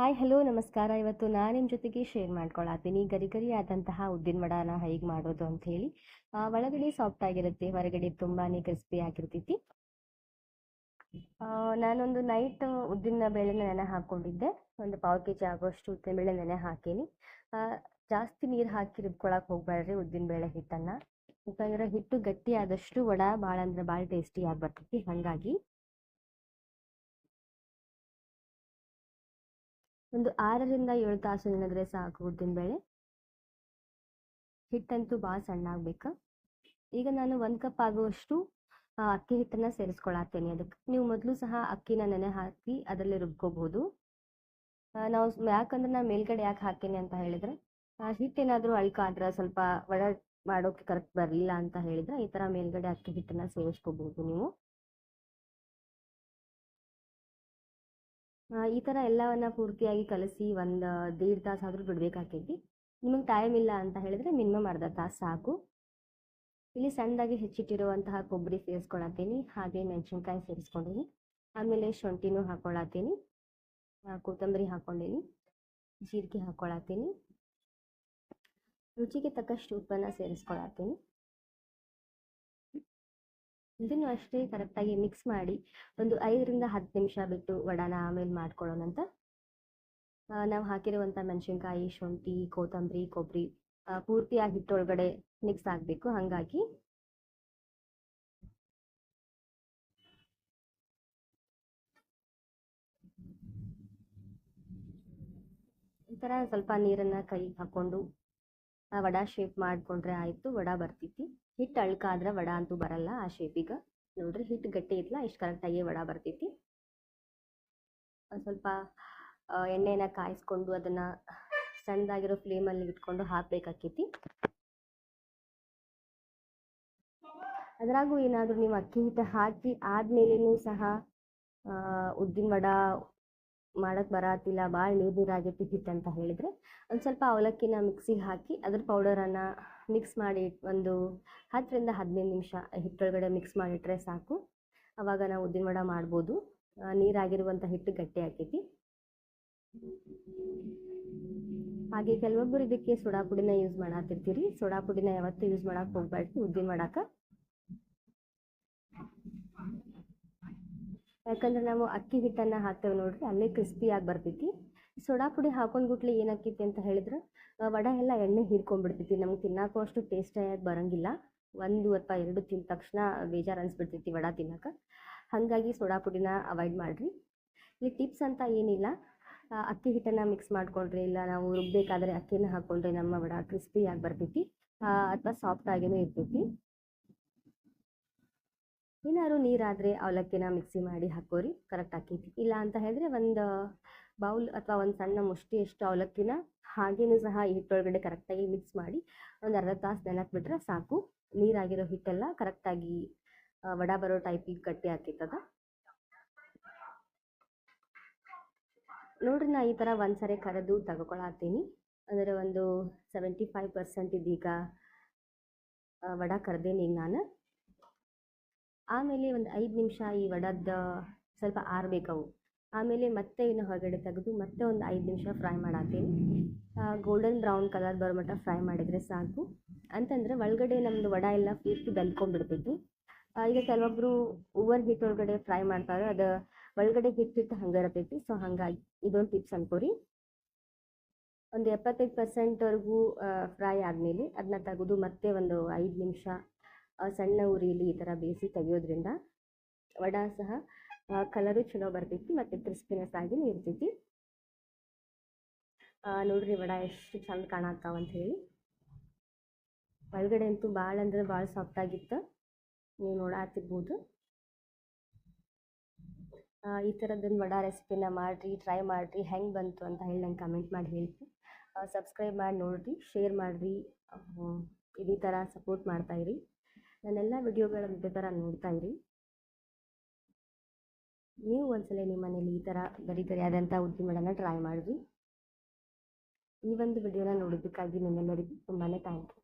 Hi, hello, ನಮಸ್ಕಾರ. ಇವತ್ತು ನಾನು ನಿಮ್ಮ ಜೊತೆಗೆ ಶೇರ್ ಮಾಡ್ಕೊಳತ್ತೀನಿ ಗರಿ ಗರಿ ಆದಂತಹ ಉದ್ದಿನ ವಡಾನ ಹೇಗೆ ಮಾಡೋದು ಅಂತ ಹೇಳಿ. ಒಳಗಡೆ ಸಾಫ್ಟ್ ಆಗಿರುತ್ತೆ, ಹೊರಗಡೆ ತುಂಬಾನೇ ಕ್ರಿಸ್ಪಿ ಆಗಿರ್ತೈತಿ. ನಾನೊಂದು ನೈಟ್ ಉದ್ದಿನ ಬೇಳೆನ ನೆನೆ ಹಾಕೊಂಡಿದ್ದೆ. ಒಂದು ಪಾವು ಕೆ ಜಿ ಆಗೋಷ್ಟು ಉದ್ದಿನ ಬೇಳೆ ನೆನೆ ಹಾಕೀನಿ ಜಾಸ್ತಿ ನೀರು ಹಾಕಿ ರುಬ್ಕೊಳಕ್ ಹೋಗ್ಬೇಡ್ರಿ ಉದ್ದಿನ ಬೇಳೆ ಹಿಟ್ಟನ್ನ. ಯಾಕಂದ್ರೆ ಹಿಟ್ಟು ಗಟ್ಟಿ ಆದಷ್ಟು ವಡ ಭಾಳ ಅಂದ್ರೆ ಭಾಳ ಆಗಿ ಬರ್ತೈತಿ. ಹಾಗಾಗಿ ಒಂದು ಆರರಿಂದ ಏಳು ತಾಸು ನೆನೆದ್ರೆ ಸಾಕು ಉದ್ದಿನಬೇಳೆ ಹಿಟ್ಟಂತೂ ಭಾಳ ಸಣ್ಣ ಆಗ್ಬೇಕು ಈಗ ನಾನು ಒಂದು ಕಪ್ ಆಗುವಷ್ಟು ಅಕ್ಕಿ ಹಿಟ್ಟನ್ನು ಸೇರಿಸ್ಕೊಳತ್ತೇನೆ ಅದಕ್ಕೆ ನೀವು ಮೊದಲು ಸಹ ಅಕ್ಕಿನ ನೆನೆ ಹಾಕಿ ಅದರಲ್ಲಿ ರುಬ್ಕೋಬಹುದು ನಾವು ಯಾಕಂದ್ರೆ ನಾನು ಮೇಲ್ಗಡೆ ಯಾಕೆ ಹಾಕೇನೆ ಅಂತ ಹೇಳಿದ್ರೆ ಆ, ಹಿಟ್ಟೇನಾದರೂ ಅಳ್ಕಾದ್ರೆ ಸ್ವಲ್ಪ ಒಳ ಮಾಡೋಕೆ ಕರೆಕ್ಟ್ ಬರಲಿಲ್ಲ ಅಂತ ಹೇಳಿದ್ರೆ ಈ ಥರ ಮೇಲ್ಗಡೆ ಅಕ್ಕಿ ಹಿಟ್ಟನ್ನು ಸೇರಿಸ್ಕೋಬಹುದು ನೀವು. ಈ ಥರ ಎಲ್ಲವನ್ನ ಪೂರ್ತಿಯಾಗಿ ಕಲಸಿ ಒಂದು ದೇಡ್ ತಾಸು ಆದರೂ ಬಿಡಬೇಕಾಕೈತಿ. ನಿಮಗೆ ಟೈಮ್ ಇಲ್ಲ ಅಂತ ಹೇಳಿದ್ರೆ ಮಿನಿಮಮ್ ಅರ್ಧ ತಾಸು ಸಾಕು. ಇಲ್ಲಿ ಸಣ್ಣದಾಗಿ ಹೆಚ್ಚಿಟ್ಟಿರುವಂತಹ ಕೊಬ್ಬರಿ ಸೇರಿಸ್ಕೊಳತ್ತೀನಿ. ಹಾಗೆ ಮೆಣಸಿನ್ಕಾಯಿ ಸೇರಿಸ್ಕೊಂಡಿನಿ. ಆಮೇಲೆ ಶುಂಠಿನೂ ಹಾಕ್ಕೊಳತ್ತೀನಿ ಕೊತ್ತಂಬರಿ ಹಾಕ್ಕೊಂಡಿನಿ ಜೀರಿಗೆ ಹಾಕ್ಕೊಳತ್ತೀನಿ ರುಚಿಗೆ ತಕ್ಕಷ್ಟು ಉಪ್ಪನ್ನು ಸೇರಿಸ್ಕೊಳತ್ತೀನಿ. ಇದನ್ನು ಅಷ್ಟೇ ಕರೆಕ್ಟಾಗಿ ಮಿಕ್ಸ್ ಮಾಡಿ ಒಂದು ಐದರಿಂದ ಹತ್ತು ನಿಮಿಷ ಬಿಟ್ಟು ವಡಾನ ಆಮೇಲೆ ಮಾಡ್ಕೊಳ್ಳೋಣಂತ ನಾವು ಹಾಕಿರುವಂಥ ಮೆಣಸಿನ್ಕಾಯಿ, ಶುಂಠಿ, ಕೊತ್ತಂಬರಿ ಕೊಬ್ಬರಿ ಪೂರ್ತಿಯಾಗಿ ಹಿಟ್ಟೊಳಗಡೆ ಮಿಕ್ಸ್ ಆಗಬೇಕು. ಹಾಗಾಗಿ ಈ ಥರ ಸ್ವಲ್ಪ ನೀರನ್ನು ಕೈ ಹಾಕ್ಕೊಂಡು ವಡ ಶೇಪ್ ಮಾಡಿಕೊಂಡ್ರೆ ಆಯಿತು ವಡಾ ಬರ್ತೈತಿ. ಹಿಟ್ಟು ಅಳ್ಕಾದ್ರೆ ವಡಾ ಅಂತೂ ಬರಲ್ಲ ಆ ಶೇಪಿಗೆ ನೋಡ್ರಿ ಹಿಟ್ಟು ಗಟ್ಟಿ ಇತ್ತಲ್ಲ ಇಷ್ಟು ಕರೆಕ್ಟಾಗಿ ವಡಾ ಬರ್ತೈತಿ. ಸ್ವಲ್ಪ ಎಣ್ಣೆನ ಕಾಯಿಸ್ಕೊಂಡು ಅದನ್ನು ಸಣ್ಣದಾಗಿರೋ ಫ್ಲೇಮಲ್ಲಿ ಇಟ್ಕೊಂಡು ಹಾಕಬೇಕಾಕೈತಿ. ಅದ್ರಾಗೂ ಏನಾದರೂ ನೀವು ಅಕ್ಕಿ ಹಿಟ್ಟು ಹಾಕಿ ಆದ್ಮೇಲೆನೂ ಸಹ ಆ, ಉದ್ದಿನ ವಡ ಮಾಡಕ್ಕೆ ಬರತ್ತಿಲ್ಲ ಭಾಳ ನೀರು ನೀರಾಗೈತಿ ಹಿಟ್ಟು ಅಂತ ಹೇಳಿದರೆ ಒಂದು ಸ್ವಲ್ಪ ಅವಲಕ್ಕಿನ ಮಿಕ್ಸಿಗೆ ಹಾಕಿ ಅದ್ರ ಪೌಡರನ್ನು ಮಿಕ್ಸ್ ಮಾಡಿ ಒಂದು ಹತ್ತರಿಂದ ಹದಿನೈದು ನಿಮಿಷ ಹಿಟ್ಟೊಳಗಡೆ ಮಿಕ್ಸ್ ಮಾಡಿಟ್ರೆ ಸಾಕು. ಅವಾಗ ನಾವು ಉದ್ದಿನ ವಡ ಮಾಡ್ಬೋದು. ನೀರಾಗಿರುವಂಥ ಹಿಟ್ಟು ಗಟ್ಟಿ ಆಕೈತಿ ಹಾಗೆ ಕೆಲವೊಬ್ಬರು ಇದಕ್ಕೆ ಸೋಡಾ ಪುಡಿನ ಯೂಸ್ ಮಾಡಾತಿರ್ತೀರಿ. ಸೋಡಾ ಪುಡಿನ ಯಾವತ್ತೂ ಯೂಸ್ ಮಾಡಕ್ಕೆ ಹೋಗ್ಬಾರ್ದು ಉದ್ದಿನ ವಡಾಕ ಯಾಕಂದ್ರೆ ನಾವು ಅಕ್ಕಿ ಹಿಟ್ಟನ್ನು ಹಾಕ್ತೇವೆ ನೋಡ್ರಿ, ಅಲ್ಲೇ ಕ್ರಿಸ್ಪಿಯಾಗಿ ಬರ್ತೈತಿ. ಸೋಡಾ ಪುಡಿ ಹಾಕೊಂಡ್ಬಿಟ್ಲೆ ಏನಾಕೈತಿ ಅಂತ ಹೇಳಿದ್ರೆ ವಡೆ ಎಲ್ಲ ಎಣ್ಣೆ ಹೀರ್ಕೊಂಡ್ಬಿಡ್ತೈತಿ. ನಮ್ಗೆ ತಿನ್ನಾಕೋ ಅಷ್ಟು ಟೇಸ್ಟ್ ಆಗಿ ಬರಂಗಿಲ್ಲ. ಒಂದು ಅಥವಾ ಎರಡು ತಿಂದ ತಕ್ಷಣ ಬೇಜಾರು ಅನಿಸ್ಬಿಡ್ತೈತಿ ವಡ ತಿನ್ನಕ್ಕೆ ಹಾಗಾಗಿ ಸೋಡಾ ಪುಡಿನ ಅವಾಯ್ಡ್ ಮಾಡಿರಿ. ಇಲ್ಲಿ ಟಿಪ್ಸ್ ಅಂತ ಏನಿಲ್ಲ. ಅಕ್ಕಿ ಹಿಟ್ಟನ್ನು ಮಿಕ್ಸ್ ಮಾಡ್ಕೊಂಡ್ರೆ ಇಲ್ಲ, ನಾವು ರುಬ್ಬಬೇಕಾದ್ರೆ ಅಕ್ಕಿನ ಹಾಕ್ಕೊಂಡ್ರೆ ನಮ್ಮ ವಡ ಕ್ರಿಸ್ಪಿಯಾಗಿ ಬರ್ತೈತಿ. ಅಥವಾ ಸಾಫ್ಟ್ ಆಗಿಯೇ ಇರ್ತೈತಿ. ಏನಾದ್ರು ನೀರಾದರೆ ಅವಲಕ್ಕಿನ ಮಿಕ್ಸಿ ಮಾಡಿ ಹಾಕೋರಿ ಕರೆಕ್ಟ್ ಆಕೈತಿ ಇಲ್ಲ ಅಂತ ಹೇಳಿದ್ರೆ ಒಂದು ಬೌಲ್ ಅಥವಾ ಒಂದು ಸಣ್ಣ ಮುಷ್ಟಿಯಷ್ಟು ಅವಲಕ್ಕಿನ ಹಾಗೇನೂ ಸಹ ಹಿಟ್ಟೊಳಗಡೆ ಕರೆಕ್ಟಾಗಿ ಮಿಕ್ಸ್ ಮಾಡಿ ಒಂದು ಅರ್ಧ ತಾಸು ನೆನಕ್ಬಿಟ್ರೆ ಸಾಕು. ನೀರಾಗಿರೋ ಹಿಟ್ಟೆಲ್ಲ ಕರೆಕ್ಟಾಗಿ ವಡ ಬರೋ ಟೈಪಿಗೆ ಕಟ್ಟಿ ಹಾಕಿತ್ತದ ನೋಡ್ರಿ ನಾ ಈ ಥರ ಒಂದ್ಸರಿ ಕರೆದು ತಗೊಳತ್ತೀನಿ ಅಂದರೆ ಒಂದು ಸೆವೆಂಟಿ ಫೈವ್ ಪರ್ಸೆಂಟ್ ಇದೀಗ ವಡ ಕರೆದೇನಿ ನಾನು. ಆಮೇಲೆ ಒಂದು ಐದು ನಿಮಿಷ ಈ ವಡದ ಸ್ವಲ್ಪ ಆರಬೇಕವು. ಆಮೇಲೆ ಮತ್ತೆ ಇನ್ನು ಹೊರಗಡೆ ತೆಗೆದು ಮತ್ತೆ ಒಂದು ಐದು ನಿಮಿಷ ಫ್ರೈ ಮಾಡತ್ತೀನಿ ಗೋಲ್ಡನ್ ಬ್ರೌನ್ ಕಲರ್ ಬರೋ ಮಟ್ಟ ಫ್ರೈ ಮಾಡಿದರೆ ಸಾಕು. ಅಂತಂದರೆ ಒಳಗಡೆ ನಮ್ಮದು ವಡ ಎಲ್ಲ ಪೂರ್ತಿ ಬೆಲ್ಕೊಂಡ್ಬಿಡ್ತೈತಿ. ಈಗ ಕೆಲವೊಬ್ಬರು ಓವರ್ ಹೀಟ್ ಒಳಗಡೆ ಫ್ರೈ ಮಾಡ್ತಾರೆ. ಅದು ಒಳಗಡೆ ಹಿಟ್ಟು ಹಿಟ್ಟು ಹಂಗೆ ಇರತೈತಿ. ಸೊ ಹಾಗಾಗಿ ಇದೊಂದು ಟಿಪ್ಸ್ ಅನ್ಕೋರಿ. ಒಂದು ಎಪ್ಪತ್ತೈದು ಪರ್ಸೆಂಟ್ವರೆಗೂ ಫ್ರೈ ಆದಮೇಲೆ ಅದನ್ನ ತೆಗೆದು ಮತ್ತೆ ಒಂದು ಐದು ನಿಮಿಷ ಸಣ್ಣ ಉರಿಲಿ ಈ ಥರ ಬೇಯಿಸಿ ತೆಗೆಯೋದ್ರಿಂದ ವಡ ಸಹ ಕಲರು ಚಲೋ ಬರ್ತೈತಿ ಮತ್ತು ಕ್ರಿಸ್ಪಿನೆಸ್ ಆಗಿ ಇರ್ತೈತಿ ನೋಡ್ರಿ ವಡ ಎಷ್ಟು ಚಂದ ಕಾಣತ್ತಾವ ಅಂತ ಹೇಳಿ. ಒಳಗಡೆ ಅಂತೂ ಭಾಳ ಅಂದ್ರೆ ಭಾಳ ಸಾಫ್ಟ್ ಆಗಿತ್ತು. ನೀವು ನೋಡಾತಿರ್ಬೋದು. ಈ ಥರದ್ದೊಂದು ವಡ ರೆಸಿಪಿನ ಮಾಡಿರಿ ಟ್ರೈ ಮಾಡಿರಿ, ಹೆಂಗೆ ಬಂತು ಅಂತ ಹೇಳಿ ನಂಗೆ ಕಮೆಂಟ್ ಮಾಡಿ ಹೇಳ್ರಿ. ಸಬ್ಸ್ಕ್ರೈಬ್ ಮಾಡಿ ನೋಡಿರಿ ಶೇರ್ ಮಾಡಿರಿ. ಇದೇ ಥರ ಸಪೋರ್ಟ್ ಮಾಡ್ತಾಯಿರಿ ನನ್ನೆಲ್ಲ ವಿಡಿಯೋಗಳ ಇದೇ ಥರ ನೋಡ್ತಾ ಇರಿ. ನೀವು ಒಂದ್ಸಲ ನಿಮ್ಮ ಮನೇಲಿ ಈ ಥರ ಗಡಿ ಗರಿಯಾದಂಥ ಉದ್ದಿನ ಮಾಡನ ಟ್ರೈ ಮಾಡಿರಿ. ಈ ಒಂದು ವಿಡಿಯೋನ ನೋಡೋದಕ್ಕಾಗಿ ನಿಮ್ಮೆಲ್ಲರಿಗೂ ತುಂಬಾ ಥ್ಯಾಂಕ್ ಯು